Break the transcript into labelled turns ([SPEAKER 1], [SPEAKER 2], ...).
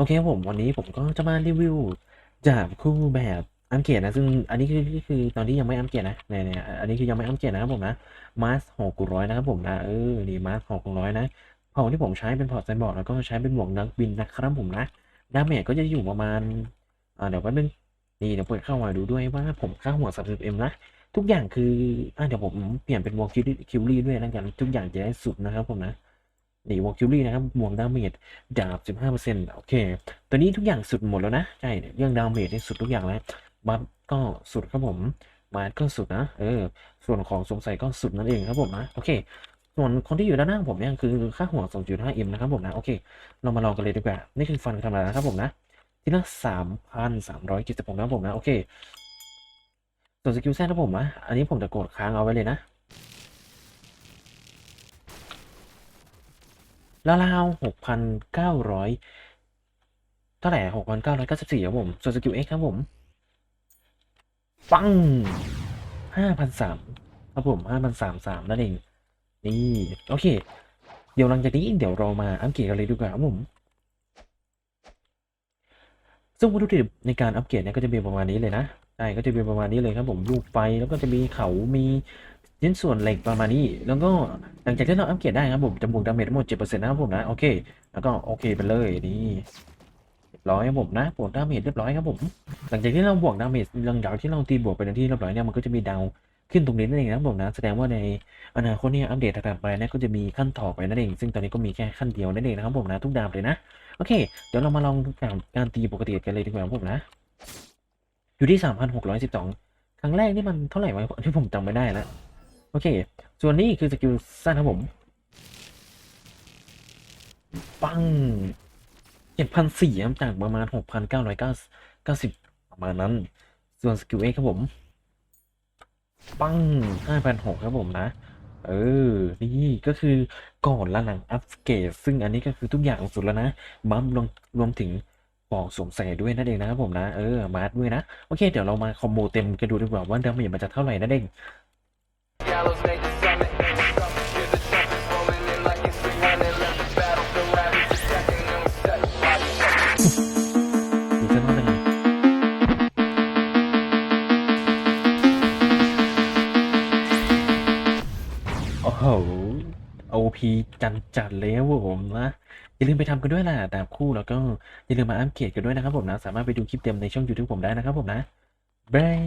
[SPEAKER 1] โอเคครับผมวันนี้ผมก็จะมารีวิวดาบคู่แบบอัปเกรดนะซึ่งอันนี้คือคือตอนที่ยังไม่อัปเกรดนะเนี่ยเนี่ยอันนี้คือยังไม่อัปเกรดนะครับผมนะมาสหกร้อยนะครับผมนะเออนี่มาสหกร้อยนะพอที่ผมใช้เป็นพอร์ตไซบอร์ดแล้วก็ใช้เป็นหมวกนักบินนะครับผมนะดาเมจก็จะอยู่ประมาณอ่าเดี๋ยวแป๊บนึงนี่เดี๋ยวเปิดเข้ามาดูด้วยว่าผมค่าหัว 30m นะทุกอย่างคืออ่าเดี๋ยวผมเปลี่ยนเป็นวอลคิวคิวรี่ด้วยแล้วกันทุกอย่างจะได้สุดนะครับผมนะ นี่วอลคิวรี่นะครับบวกดาเมจดาบ15%โอเค ตัวนี้ทุกอย่างสุดหมดแล้วนะ ใช่เรื่องดาเมจนี่สุดทุกอย่างแล้วบัฟก็สุดครับผมมาก็สุดนะ เออ ส่วนของสงสัยก็สุดนั่นเองครับผมนะ โอเค ส่วนคนที่อยู่ด้านหน้าผมเนี่ยคือค่าหัว 2.5m นะครับผมนะ โอเค เรามาลองกันเลยดีกว่า นี่คือฟันธรรมดานะครับผมนะ ที่ละ3,376นะครับผมนะ โอเค ส่วนสกิลแซนครับผมนะ อันนี้ผมจะกดค้างเอาไว้เลยนะ ราวๆหกพันเก้าร้อยเท่าไหร่หกพันเก้าร้อยเก้าสิบสี่ครับผม ส่วนสกิลเอ็กครับผมปังห้าพันสามครับผมห้าพันสามสามนั่นเอง นี่ โอเค เดี๋ยวหลังจากนี้เดี๋ยวเรามาอัปเกรดกันเลยดีกว่าครับผม ซึ่งวัตถุดิบในการอัปเกรดเนี่ยก็จะเป็นประมาณนี้เลยนะใช่ก็จะเป็นประมาณนี้เลยครับผมลูกไฟแล้วก็จะมีเขามี ชิ้นส่วนเหล็กประมาณนี้ แล้วก็หลังจากที่เราอัปเกรดได้ครับผมจะบวกดาเมจทั้งหมดเจ็ดเปอร์เซ็นต์นะครับผมนะโอเค แล้วก็โอเคไปเลยนี่ร้อยครับผมนะบวกดาเมจเรียบร้อยครับผม หลังจากที่เราบวกดาเมจหลังจากที่เราตีบวกไปในที่เรียบร้อยเนี่ยมันก็จะมีดาวขึ้นตรงนี้นั่นเองนะครับผมนะแสดงว่าในอนาคตเนี่ยอัปเดตถัดๆไปเนี่ยก็จะมีขั้นต่อไปนั่นเอง ซึ่งตอนนี้ก็มีแค่ขั้นเดียวนั่นเองนะครับผมนะทุกดาบเลยนะโอเค เดี๋ยวเรามาลองการการตีปกติกันเลยดีกว่าครับผมนะ อยู่ที่สามพันหกร้อยสิบสองครั้งแรกนี่มันเท่าไหร่วะที่ผมจำไม่ได้แล้ว โอเค ส่วนนี้คือสกิลสั้นครับผม ปังเจ็ดพันสี่จากประมาณหกพันเก้าร้อยเก้าเก้าสิบประมาณนั้น ส่วนสกิลเอครับผม ปังห้าพันหกครับผมนะ เออ นี่ก็คือก่อนและหลังอัปเกรดซึ่งอันนี้ก็คือทุกอย่างสุดแล้วนะ บัมรวมรวมถึงปอกสวมใส่ด้วยนั่นเองนะครับผมนะ เออ มาร์ทด้วยนะ โอเค เดี๋ยวเรามาคอมโบเต็มกันดูดีกว่าว่าดาเมจมันจะเท่าไหร่นั่นเอง
[SPEAKER 2] Gallows made the summit. Hear the trumpets rolling in like it's 300. Let the battlefield ravage the second and we set the body check.
[SPEAKER 1] มีสักเท่าไหโอ้โห OP จันจัดเลยครับผมนะ อย่าลืมไปทำกันด้วยล่ะดาบคู่แล้วก็อย่าลืมมาอัปเกรดกันด้วยนะครับผมนะ สามารถไปดูคลิปเต็มในช่อง YouTube ผมได้นะครับผมนะบาย